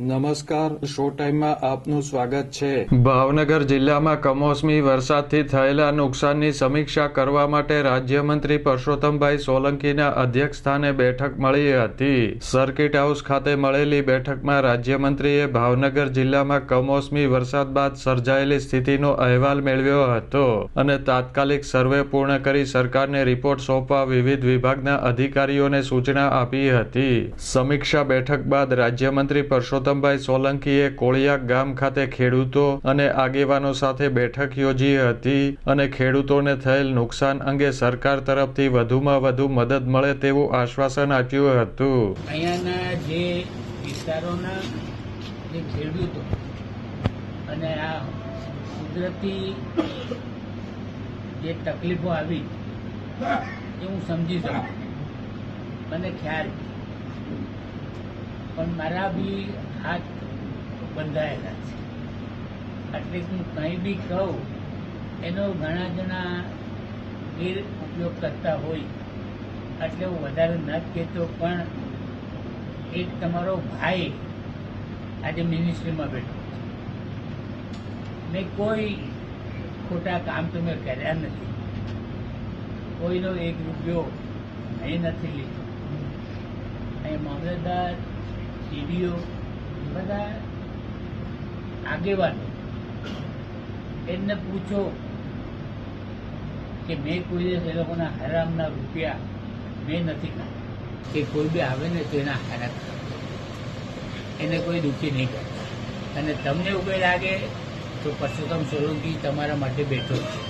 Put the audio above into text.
નમસ્કાર શો ટાઈમમાં આપનું સ્વાગત છે. ભાવનગર જિલ્લામાં કમોસમી વરસાદથી થયેલા નુકસાનની સમીક્ષા કરવા માટે રાજ્યમંત્રી પરસોત્તમભાઈ સોલંકીના અધ્યક્ષસ્થાને બેઠક મળી હતી. સર્કિટ હાઉસ ખાતે મળેલી બેઠકમાં રાજ્યમંત્રીએ ભાવનગર જિલ્લામાં કમોસમી વરસાદ બાદ સર્જાયેલી સ્થિતિનો અહેવાલ મેળવ્યો હતો અને તાત્કાલિક સર્વે પૂર્ણ કરી સરકારને રિપોર્ટ સોંપવા વિવિધ વિભાગના અધિકારીઓને સૂચના આપી હતી. સમીક્ષા બેઠક બાદ રાજ્યમંત્રી પરસોત્તમભાઈ સોલંકીએ કોળિયાક ગામ ખાતે ખેડૂતો અને આગેવાનો સાથે બેઠક યોજી હતી અને ખેડૂતોને થયેલ નુકસાન અંગે સરકાર તરફથી વધુમાં વધુ મદદ મળે તેવું આશ્વાસન આપ્યું હતું. અહીંયાના જે વિસ્તારોના જે ખેડૂતો અને આ કુદરતી જે તકલીફો આવી, એ હું સમજી શકું. મને ખ્યાલ પણ મારા બી હાથ બંધાયેલા છે. એટલે હું કંઈ બી કહું, એનો ઘણા જણા ગેર ઉપયોગ કરતા હોય. એટલે હું વધારે નથી કહેતો, પણ એક તમારો ભાઈ આજે મિનિસ્ટ્રીમાં બેઠો મેં કોઈ ખોટા કામ તો મેં કર્યા નથી. કોઈનો એક રૂપિયો અહીં નથી લીધો. અહીં મામલતદાર સીડીઓ બધા આગેવાનો એમને પૂછો કે મેં કોઈ દિવસ એ લોકોના હરામના રૂપિયા મેં નથી ખાધા કે કોઈ બી આવે ને તો એના હરામ એને કોઈ દુઃખી નહીં કરે. અને તમને એવું કંઈ લાગે તો પરસોત્તમ સોલંકી તમારા માટે બેઠો છે.